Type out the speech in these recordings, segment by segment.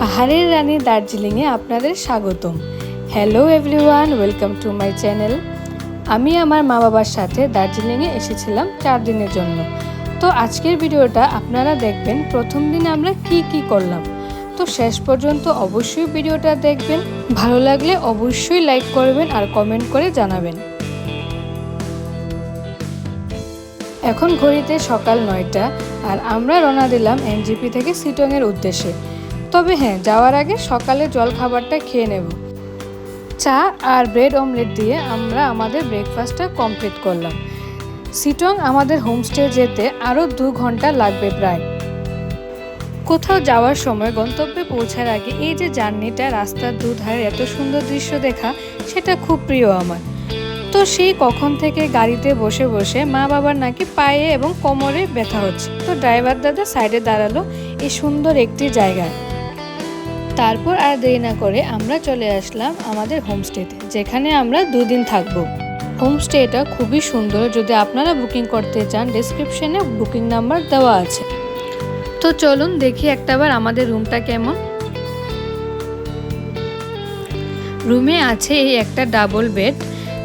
পাহাড়ের রানী দার্জিলিংয়ে আপনাদের স্বাগতম। Hello everyone welcome to my channel আমি আমার মা বাবার সাথে দার্জিলিংয়ে এসেছিলাম চার দিনের জন্য। তো আজকের ভিডিওটা আপনারা দেখবেন, প্রথম দিন আমরা কি কি করলাম। তো শেষ পর্যন্ত অবশ্যই ভিডিওটা দেখবেন। ভালো লাগলে অবশ্যই লাইক করবেন আর কমেন্ট করে জানাবেন। এখন ঘড়িতে সকাল নয়টা আর আমরা রওনা দিলাম এনজিপি থেকে সিটংয়ের উদ্দেশ্যে। তবে হ্যাঁ যাওয়ার আগে সকালে জল খাবারটা খেয়ে নেব। চা আর ব্রেড অমলেট দিয়ে আমরা আমাদের ব্রেকফাস্টটা কমপ্লিট করলাম। সিটং আমাদের হোমস্টে যেতে আরও দু ঘণ্টা লাগবে প্রায়। কোথাও যাওয়ার সময় গন্তব্যে পৌঁছার আগে এই যে জার্নিটা রাস্তার দুধারে এত সুন্দর দৃশ্য দেখা, সেটা খুব প্রিয় আমার। তো সেই কখন থেকে গাড়িতে বসে বসে মা বাবার নাকি পায়ে এবং কোমরে ব্যথা হচ্ছে। তো ড্রাইভার দাদা সাইডে দাঁড়াল এই সুন্দর একটি জায়গায়। তারপর আর দেরি না করে আমরা চলে আসলাম আমাদের হোমস্টেতে, যেখানে আমরা দুদিন থাকব। হোমস্টেটা খুবই সুন্দর, যদি আপনারা বুকিং করতে চান ডেসক্রিপশনে বুকিং নাম্বার দেওয়া আছে। তো চলুন দেখি একটাবার আমাদের রুমটা কেমন। রুমে আছে এই একটা ডাবল বেড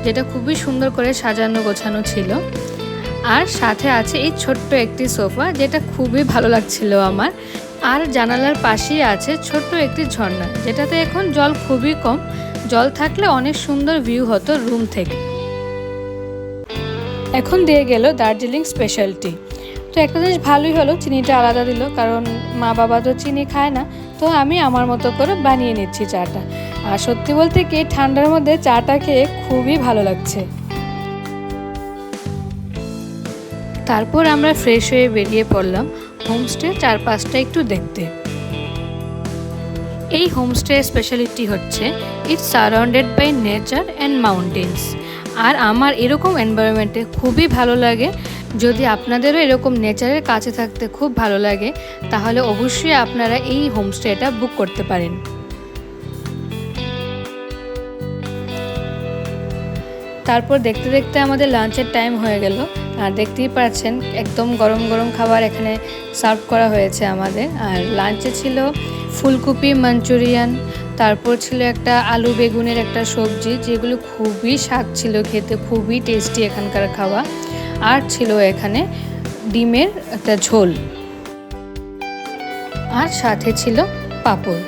যেটা খুবই সুন্দর করে সাজানো গোছানো ছিল। আর সাথে আছে এই ছোট্ট একটি সোফা, যেটা খুবই ভালো লাগছিল আমার। আর জানালার পাশেই আছে ছোট্ট একটি ঝর্ণা, যেটাতে এখন জল খুবই কম। জল থাকলে অনেক সুন্দর ভিউ হতো রুম থেকে। এখন দিয়ে গেল দার্জিলিং স্পেশালটি তো একটা জিনিস ভালোই হলো, চিনিটা আলাদা দিল, কারণ মা বাবা তো চিনি খায় না, তো আমি আমার মতো করে বানিয়ে নিচ্ছি চাটা। আর সত্যি বলতে কি, ঠান্ডার মধ্যে চাটা খেয়ে খুবই ভালো লাগছে। তারপর আমরা ফ্রেশ হয়ে বেরিয়ে পড়লাম। হোমস্টে চারপাশটা একটু দেখতে। এই হোমস্টে স্পেশালিটি হচ্ছে it's surrounded by nature and mountains আর আমার এরকম এনভায়রনমেন্টে খুবই ভালো লাগে, যদি আপনাদেরও এরকম নেচারের কাছে থাকতে খুব ভালো লাগে, তাহলে অবশ্যই আপনারা এই হোমস্টেটা বুক করতে পারেন। তারপর দেখতে দেখতে আমাদের লাঞ্চের টাইম হয়ে গেল। আর দেখতেই পাচ্ছেন, একদম গরম গরম খাবার এখানে সার্ভ করা হয়েছে আমাদের। আর লাঞ্চে ছিল ফুলকপি, মাঞ্চুরিয়ান, তারপর ছিল একটা আলু বেগুনের একটা সবজি, যেগুলো খুবই স্বাদ ছিল খেতে, খুবই টেস্টি এখানকার খাওয়া আর ছিল এখানে ডিমের একটা ঝোল। আর সাথে ছিল পাপড়।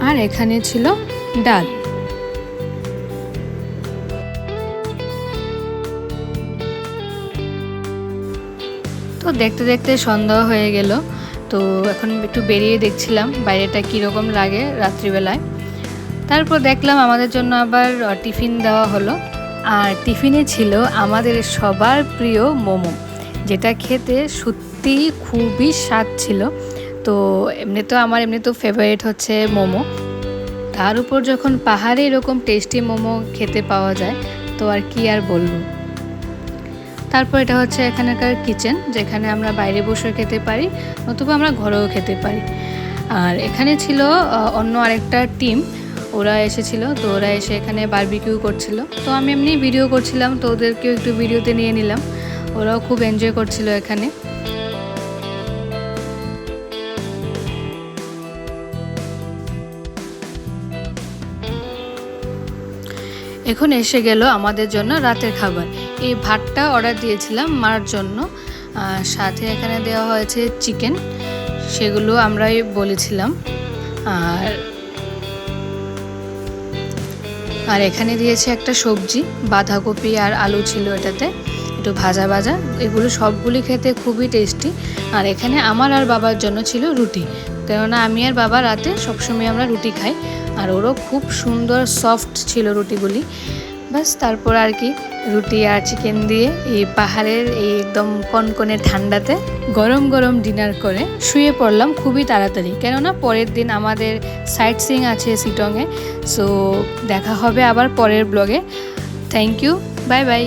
আর এখানে ছিল ডাল। তো দেখতে দেখতে সন্ধ্যা হয়ে গেল। তো এখন একটু বেরিয়ে দেখছিলাম বাইরেটা কীরকম লাগে রাত্রিবেলায়। তারপর দেখলাম আমাদের জন্য আবার টিফিন দেওয়া হলো। আর টিফিনে ছিল আমাদের সবার প্রিয় মোমো, যেটা খেতে সত্যি খুবই স্বাদ ছিল। তো এমনি তো আমার এমনি তো ফেভারিট হচ্ছে মোমো। তার উপর যখন পাহাড়ে এরকম টেস্টি মোমো খেতে পাওয়া যায়, তো আর কি আর বলব। তারপর এটা হচ্ছে এখানকার কিচেন যেখানে আমরা বাইরে বসে খেতে পারি, নতুবা আমরা ঘরেও খেতে পারি। আর এখানে ছিল অন্য আরেকটা টিম ওরা এসেছিল, তো ওরা এসে এখানে বারবিকিউ করছিল। তো আমি এমনি ভিডিও করছিলাম, তো ওদেরকেও একটু ভিডিওতে নিয়ে নিলাম। ওরাও খুব এনজয় করছিল এখানে। এখন এসে গেল আমাদের জন্য রাতের খাবার। এই ভাতটা অর্ডার দিয়েছিলাম মার জন্য। সাথে এখানে দেওয়া হয়েছে চিকেন সেগুলো আমরাই বলেছিলাম। আর আর এখানে দিয়েছে একটা সবজি, বাঁধাকপি আর আলু ছিল এটাতে, একটু ভাজা ভাজা। এগুলো সবগুলি খেতে খুবই টেস্টি আর এখানে আমার আর বাবার জন্য ছিল রুটি। কেননা আমি আর বাবা রাতে সবসময় আমরা রুটি খাই, আর ওরও খুব সুন্দর সফট ছিল রুটিগুলি। বাস তারপর আর কি, রুটি আর চিকেন দিয়ে এই পাহাড়ের এই একদম কনকনে ঠান্ডাতে গরম গরম ডিনার করে শুয়ে পড়লাম খুবই তাড়াতাড়ি। কেননা পরের দিন আমাদের সাইট সিং আছে সিটংয়ে সো দেখা হবে আবার পরের ব্লগে থ্যাংক ইউ বাই বাই